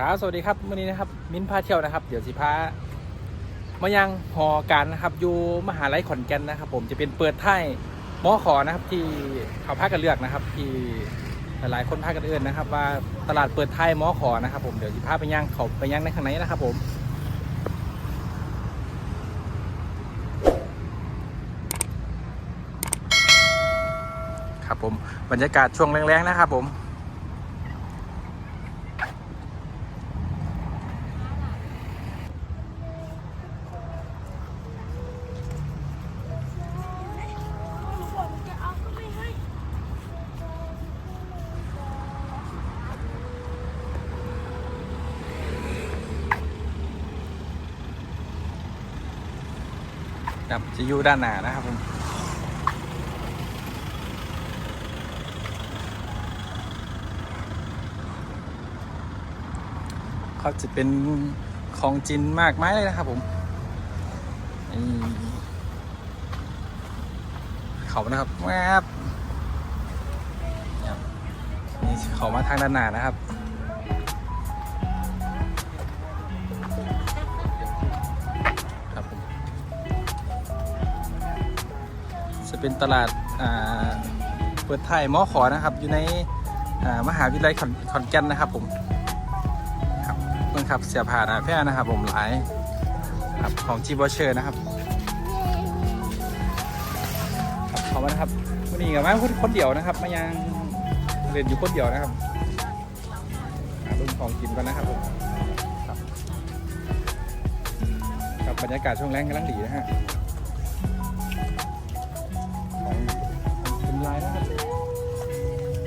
ครับสวัสดีครับวันนี้นะครับ มิ้นพาเที่ยวนะครับ เดี๋ยวสิพามายังหอการนะครับ อยู่มหาลัยขอนแก่นนะครับ ผมจะเป็นเปิดท้ายมอขอนะครับ ที่เขาพากันเลือกนะครับ ที่หลายๆคนพากันเอื้อนนะครับ ว่าตลาดเปิดท้ายมอขอนะครับ ผมเดี๋ยวสิพาไปย่างเขาไปย่างในข้างในนะครับ ผมครับผมบรรยากาศช่วงแรงๆนะครับผม ครับจะอยู่ด้านหน้านะครับผมเขาจะเป็นของจินมากไม้เลยนะครับผมเขานะครับแวบนี่เขามาทางด้านหน้านะครับ เป็นตลาดาเปิดไทยมอขอนะครับ อยู่ในมหาวิทยาลัยขอนแก่นนะครับผมครับเพิ่งขับเสียผ่านอาแพร่นะครับ ผมหลายครับของจีบอเชอร์นะครับครับขอมานะครับวันนี้กับมาคนคนเดียวนะครับ มายังเรียนอยู่คนเดียวนะครับหารื่องของกินกันนะครับผมครับกับบรรยากาศช่วงแรงกำลังดีนะฮะ ของของคุณลายนะครับ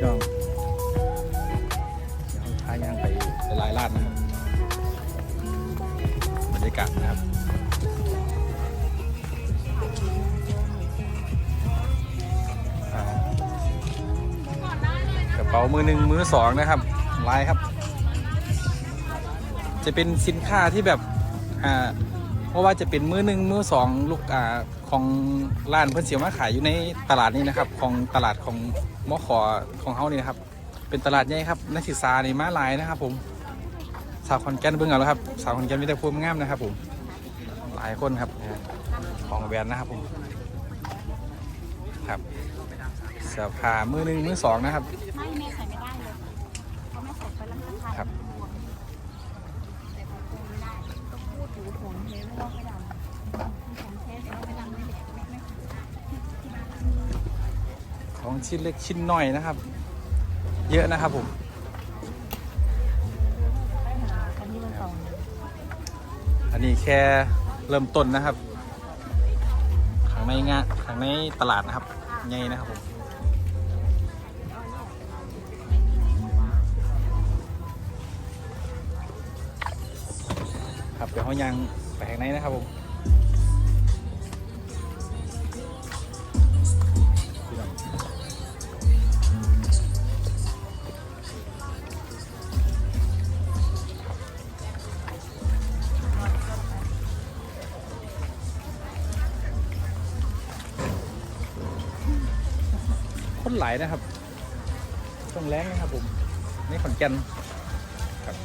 จองเดี๋ยวพายางไปหลายๆร้านนะครับบรรยากาศนะครับกระเป๋ามือหนึ่งมือสองนะครับลายครับ จะเป็นสินค้าที่แบบอ่า เพราะว่าจะเป็นมือหนึ่งมือสองลูกอ่าของร้านเพื่อนเสียวมาขายอยู่ในตลาดนี้นะครับ ของตลาดของมอขอของเฮานี่นะครับ เป็นตลาดใหญ่ครับนักศึกษาในมาลายนะครับ ผมสาวขอนแก่นเบิ่งเอาแล้วครับสาวขอนแก่นมีแต่พวกงามนะครับ ผมหลายคนครับของแบรนด์นะครับผมครับเสื้อผ้ามือหนึ่งมือสองนะครับ ไม่แม่ใส่ไม่ได้เลยเพราะแม่ใส่ไปแล้วมันจะทาน ครับ ใส่ของกูไม่ได้ต้องพูดถูผงเทไม่ต้องไปดำของเทไม่ต้องไปดำไม่แหลกไม่ไม่ ของชิ้นเล็กชิ้นน้อยนะครับ เยอะนะครับผมอันนี้มันสองอันนี้แค่เริ่มต้นนะครับข้างในงานข้างในตลาดนะครับใหญ่นะครับผมครับเดี๋ยวเขายังไปข้างในนะครับผม คนหลายนะครับต้องแรงนะครับผมนี่ขอนแก่นครับ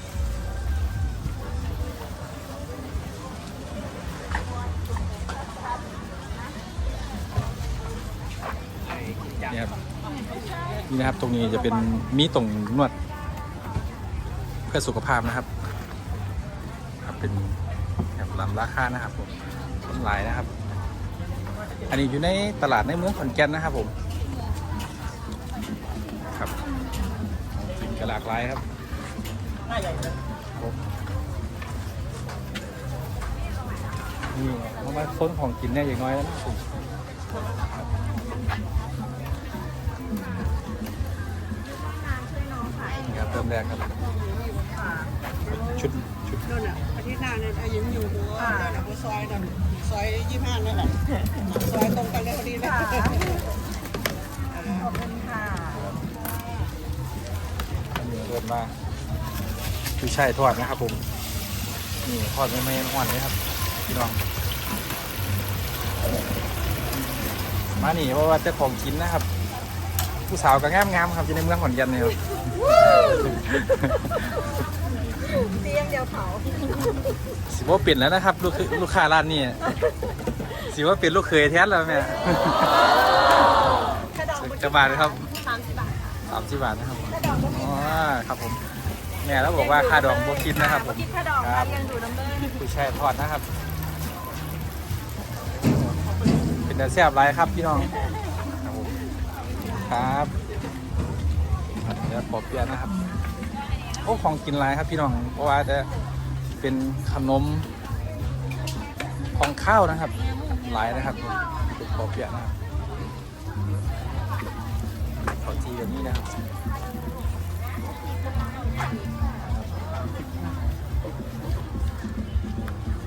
นี่ครับนี่นะครับตรงนี้จะเป็นมีตรงนวดเพื่อสุขภาพนะครับ ครับเป็นแบบลำราคานะครับผมต้นหลายนะครับ อันนี้อยู่ในตลาดในเมืองขอนแก่นนะครับผม กระหลากหลายครับผมนี่เพราะว่าค้นของกินเนี่ยอย่างน้อยแล้วนะผมนี่ครับเริ่มแรกครับ ชุดชุดนั่นน่ะอาทิตย์หน้าเนี่ยอายุอยู่หัวนั่นน่ะหัวซอยนั่นซอยยี่ห้านั่นแหละซอยตรงกันเลยพอดีเลยขอบคุณ นนี้เริ่มมาคือใช่ทอดนะครับ ผมนี่ทอดไม่ไม่หวานเลยครับพี่น้องมานี่เพราะว่าเจ้าของกินนะครับ ผู้สาวก็งามงามๆครับอยู่ในเมืองขอนแก่นเนี่ยครับเตียงเดียวเผาสิว่าเปลี่ยนแล้วนะครับ ลูกลูกค้าร้านนี้สิว่าเปลี่ยนลูกเคยแท้แล้วแม่กระดองจะบาทครับสามสิบบาทสามสิบบาทนะครับ ครับผมแม่แล้วบอกว่าค่าดองบวคิดนะครับผมคิดกระดองครับเรียนดูน้ำเบิ้ลกุยช่ายทอดนะครับ เป็นแต่แซ่บไรครับพี่น้อง ครับผมครับเดี๋ยวปอเปียะนะครับ โอ้ของกินไรครับพี่น้อง เพราะว่าจะเป็นขนมของข้าวนะครับหลายนะครับเป็นปอเปียะนะครับขอจีแบบนี้นะครับ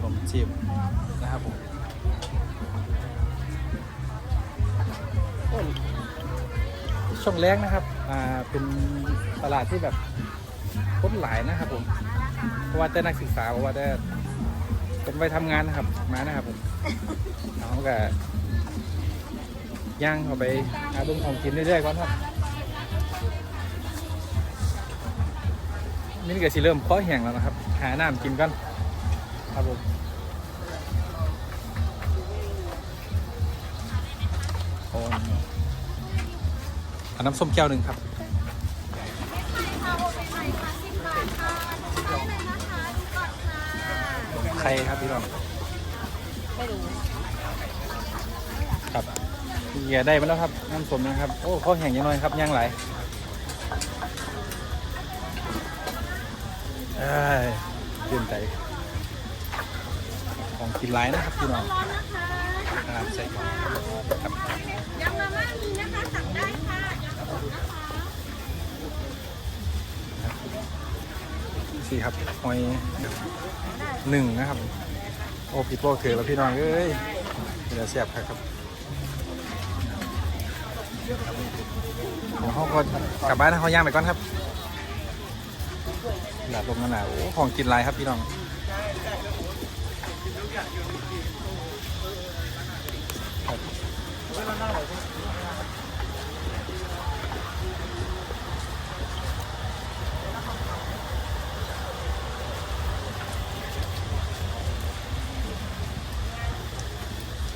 ผมจีบนะครับผมช่วงแรกนะครับ อ่า เป็นตลาดที่แบบคนหลายนะครับผม เพราะว่าแต่นักศึกษาเพราะว่าแต่เป็นไปทำงานนะครับ มานะครับผมน้องก็ย่างเข้าไปหาเบื้องของกินเรื่อยๆก่อนครับ นี่ก็สิเริ่มคอแห้งแล้วนะครับ หาน้ำกินกันครับผมโอ้นี่เอาน้ำส้มแก้วหนึ่งครับใครครับพี่น้องไม่รู้ครับเหยียได้มาแล้วครับน้ำส้มนะครับ โอ้เขาแห้งยังน้อยครับย่างไหล เอ้ยเตือนใจของกินหลายนะครับพี่น้องนะครับใส่ก่อนครับยังมาม่ามีนะคะสั่งได้ค่ะสี่ครับหอยหนึ่งนะครับ โอ้ผิดโปรเถือแล้วพี่น้องเอ้ยเดี๋ยวเสียบครับของเขาก็กลับบ้านนะเขาย่างไปก่อนครับ หลาดลมกันหนาวโอ้ของกินหลายครับพี่น้อง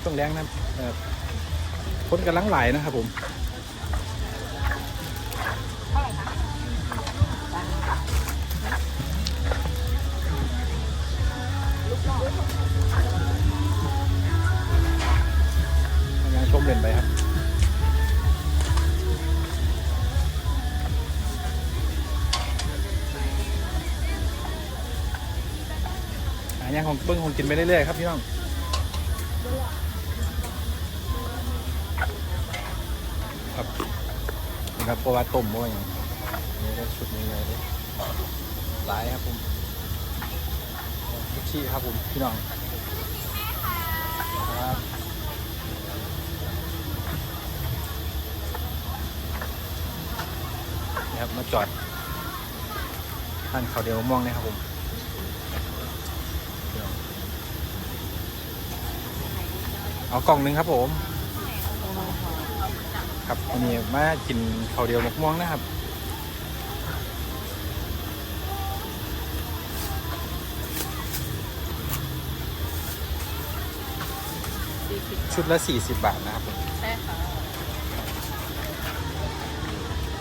ต้องแรงนะเอ่อคนกำลังไหลนะครับผม ของเบิ้งของกินไปเรื่อยๆครับพี่น้องครับนะครับเพราะว่าต้มว่าอย่างนี้ก็ชุดนี้เลยหลายครับผมชุดชีครับผมพี่น้องครับนะครับมาจอดท่านเขาวเดียวมะม่วงนะครับผม เอากล่องหนึ่งครับผม ครับวันนี้มากินข้าวเดียวมะม่วงนะครับชุดละ 40 บาทนะครับผมใช่ค่ะ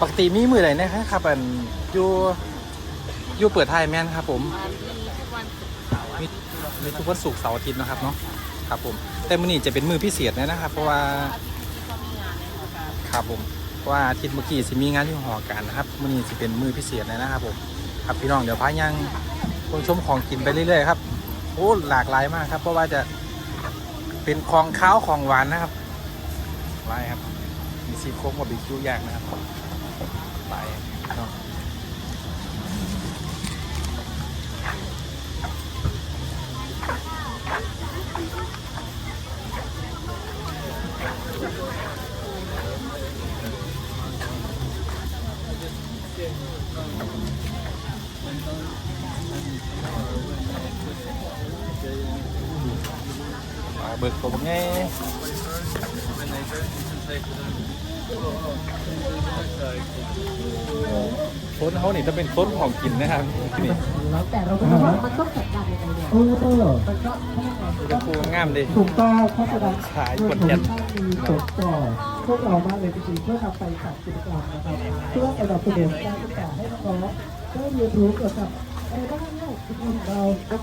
ปกติมีมือไหนนะครับอันอยู่อยู่เปิดไทยแม่นครับผมวันนี้ทุกวันศุกร์เสาร์อาทิตย์มีทุกวันศุกร์เสาร์อาทิตย์นะครับเนาะ ครับผมแต่มื้อนี้จะเป็นมือพิเศษเลยนะครับ เพราะว่าครับผมเพราะว่าอาทิตย์เมื่อกี้สิมีงานที่หอการนะครับมื้อนี้จะเป็นมือพิเศษเลยนะครับผมครับพี่น้องเดี๋ยวพายังคนชมของกินไปเรื่อยๆครับโอ้หลากหลายมากครับ เพราะว่าจะเป็นของข้าวของหวานนะครับหลายครับมีซีโครงบาร์บีคิวย่างนะครับหลายพี่น้องป ลาเบิกตัวไงโซนเขานี่จะเป็นโซนของกินนะครับนี่แล้วแต่เราก็ต้องว่ามันต้องจัดการยังไงเนี่ยเออเออมันก็ไม่ได้อุณหภูมิงามดิถูกต้องเพราะฉะนั้นขายคนแก่นมีตกต่อพวกเรามากเลยจริงๆเพื่อนำไปจัดกิจกรรมนะครับเพื่อสนับสนุนการศึกษาให้น้องๆได้เรียนรู้เกี่ยวกับ อะไรบ้างเนี่ยจริงๆของเราก็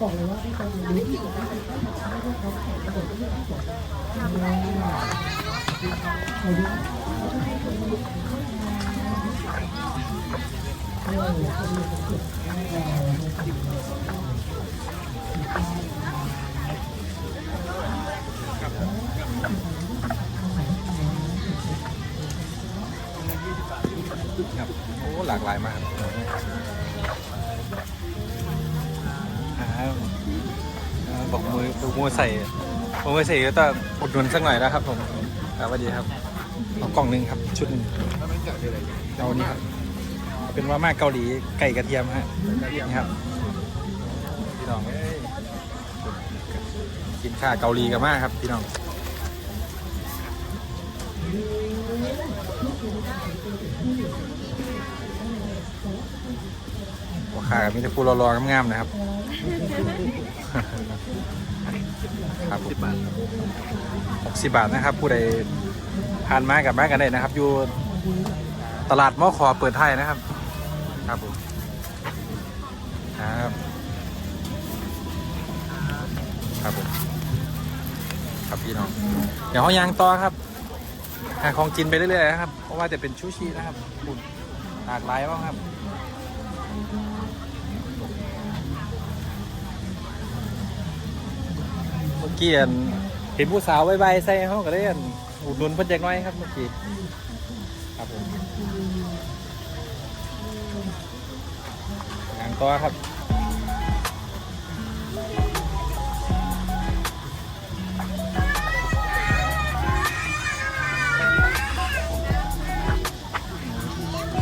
บอกมือบอกมือใส่บอกมือใส่ก็ต้องอุดหนุนสักหน่อยนะครับ ผมครับสวัสดีครับเอากล่องหนึ่งครับ ชุดหนึ่งเอานี่ครับเป็นว่าม่าเกาหลีไก่กระเทียมฮะนี่ครับพี่น้องเอ้ยกินข้าวเกาหลีกันมากครับพี่น้องราคามีแต่ผู้รอๆงามๆนะครับ ครับสิบบาทหกสิบบาทนะครับ ผู้ใดผ่านมากับมากันได้นะครับ อยู่ตลาดมอคอเปิดไทยนะครับ ครับผมครับครับผมครับพี่น้อง เดี๋ยวเขายางต่อครับหาของกินไปเรื่อยๆนะครับ เพราะว่าจะเป็นชูชีนะครับคุณหลากหลายมากครับ เกี้อันเห็นผู้สาวใบใส่ห้องก็ได้อันอุดหนุนเพิ่นจักหน้อยครับเมื่อกี้ครับผมงานต่อครับ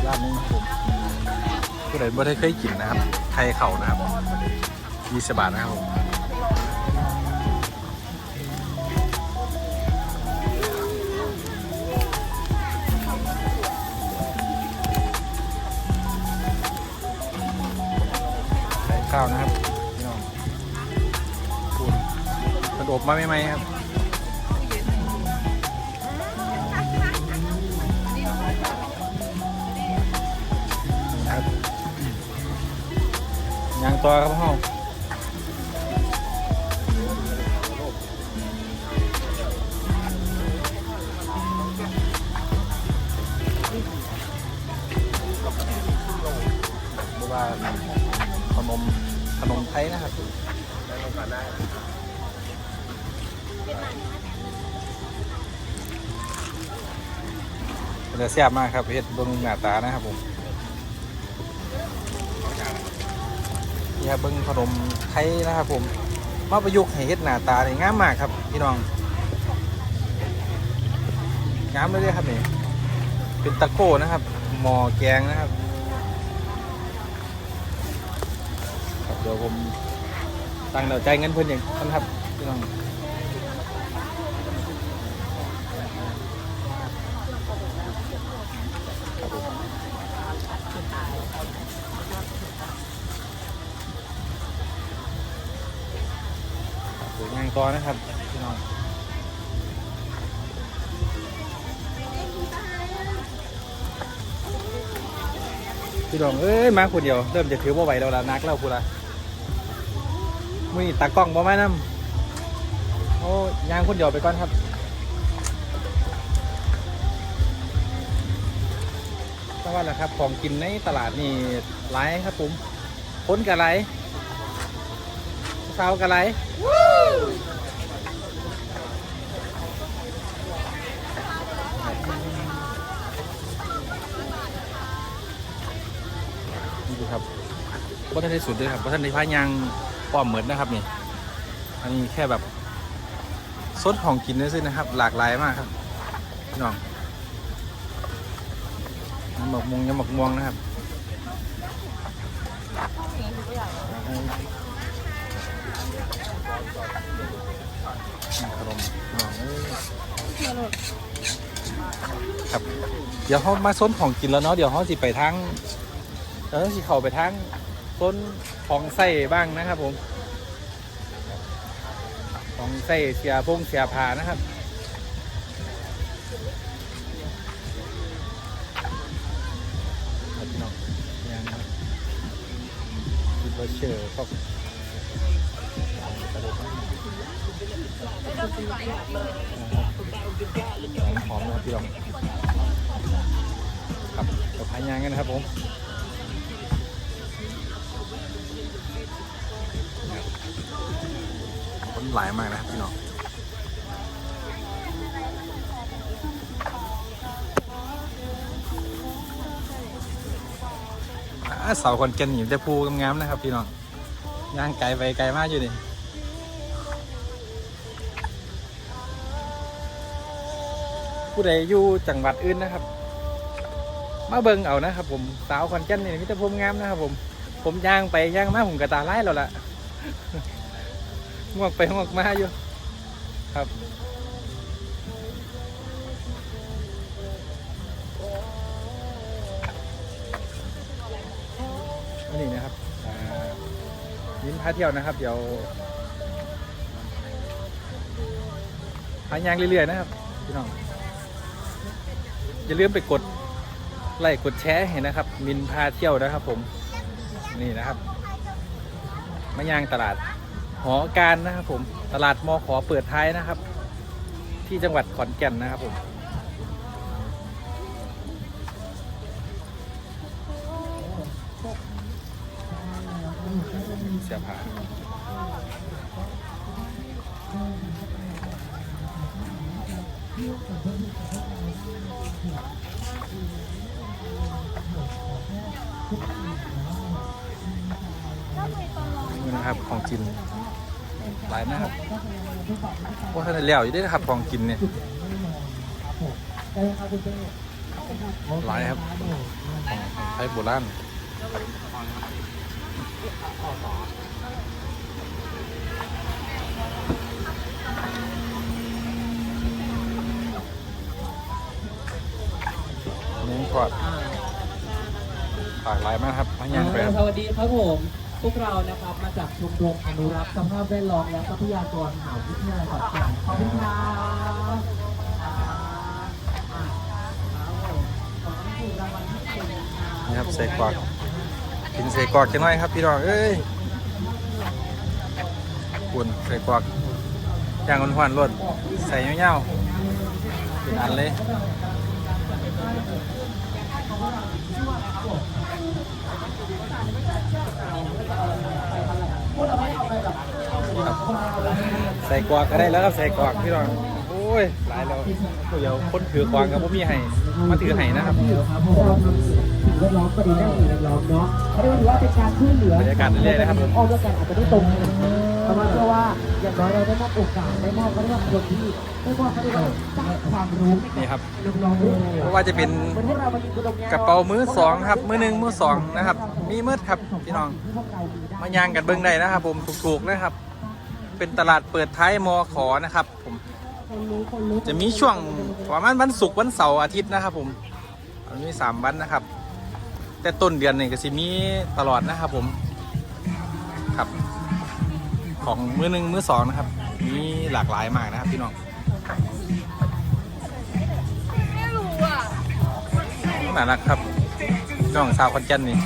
ร้านนี้ครับผมผู้ใดบ่ได้เคยกินนะครับไทยเข่านะครับ20บาทนะครับผม ข้าวนะครับพี่น้องคุณมันอบมาไม่ไหมครับครับยางตัวครับพ่อเพราน มขนมไทยนะครับจะแซ่บมากครับเฮ็ดเบิ้งหน้าตานะครับผมนี่ครับเบิ้งขนมไทยนะครับผมมาประยุกต์ให้เฮ็ดหน้าตานี่งามมากครับพี่น้องงามเลยด้อครับนี่เป็นตะโก้นะครับหมอแกงนะครับ ครับ เดี๋ยวผมตั้งเดี๋ยวจ่ายเงินเพิ่นอย่างนั้นครับพี่น้องครับผมครับเดี๋ยวย่างต่อนะครับพี่น้องพี่น้องเอ้ยมาคนเดียวเริ่มจะถือว่าไหวแล้วละนักแล้วพูดละ มือนี่ตากล้องบ่มานํโอ้ยางคนเดียวไปก่อนครับก็ว่าแหละครับของกินในตลาดนี่หลายครับผมคนกับไรสาวกับไรนี่ดูครับว่าท่านได้สุดด้วยครับว่าท่านได้พายาง ป้อมเหมือนนะครับนี่อันนี้แค่แบบซดของกินนี่สินะครับ หลากหลายมากครับน้องยำหมกมวงยำหมกม่วงนะครับขนมน้องเอ้ยครับเดี๋ยวเขามาซนของกินแล้วเนาะเดี๋ยวเขาสิไปทางแล้วสิเข้าไปทางต้น ของไส้บ้างนะครับผม ของไส้เสียพงเสียผานะครับครับพี่น้องยังคิดว่าเชื่อก็หอมนะครับพี่น้องครับกับพายางกันนะครับผม หลายมากนะพี่น้องเสาคนแก่นหินแต่ภูงามๆนะครับ พี่น้องย่างไกลไปไกลมากอยู่นี่ผู้ใดอยู่จังหวัดอื่นนะครับ มาเบิ่งเอานะครับ ผมสาวคนแก่นนี่มิตรภูมิงามนะครับ ผม ผมย่างไปย่างมาผมกระตาไล่แล้วล่ะ งวกไปงวกมาอยู่ครับอันนี้นะครับยิ้มพาเที่ยวนะครับ เดี๋ยวหายางเรื่อยๆนะครับพี่น้องอย่าลืมไปกดไลค์กดแชร์ให้นะครับ มินพาเที่ยวนะครับผมนี่นะครับมายางตลาด หอการนะครับผมตลาดมอขอเปิดท้ายนะครับ ที่จังหวัดขอนแก่นนะครับผมเสียผ่านี่นะครับของกินหลายนะครับว่าท่านได้เลี้ยวอยู่ได้นะครับของกินเนี่ยหลายครับไทยโบราณนี่กอดปากลายมากครับมาย่างไปสวัสดีครับผม พวกเรานะครับ จากชมรมอนุรักษ์สภาพแวดล้อมและทรัพยากรมหาวิทยาลัยขอนแก่นขอบคุณครับครับผมขอให้ถูกรางวัลที่หนึ่งนะครับนี่ครับใส่กรอกกินใส่กรอกจังหน่อยครับพี่น้องเอ้ยกุนใส่กรอกย่างหวานๆรสใส่เงี้ยวๆเป็นอันเลย ใส่กรอกก็ได้แล้วครับใส่กรอกพี่น้องโอ้ยหลายแล้วเดี๋ยวคนถือกวางกับพวกมีให้มาถือให้นะครับเดี๋ยวร้องก็ดีได้สิ่งแวดล้อมเนาะเขาเรียกว่าเป็นการช่วยเหลือบรรยากาศเรื่อยๆนะครับอ้อมด้วยกันอาจจะไม่ตรงกันแต่ว่าเชื่อว่าอย่างน้อยเราได้มอบโอกาสได้มอบเขาเรียกว่าคนที่ได้มอบเขาเรียกว่าสร้างความรู้นี่ครับน้องๆด้วยเพราะว่าจะเป็นกระเป๋ามือสองครับมือหนึ่งมือสองนะครับ มีมืดครับพี่น้อง มาย่างกันเบิ้งได้นะครับ ผมถูกๆนะครับ เป็นตลาดเปิดท้ายมอขอนะครับ ผม จะมีช่วงประมาณวันศุกร์วันเสาร์อาทิตย์นะครับ ผมมันมีสามวันนะครับ แต่ต้นเดือนนี่ก็สิมีตลอดนะครับ ผมครับ ของมือหนึ่งมือสองนะครับ มีหลากหลายมากนะครับ พี่น้องไม่รู้อะน่ารักครับน้องสาวคอนแก่นนี่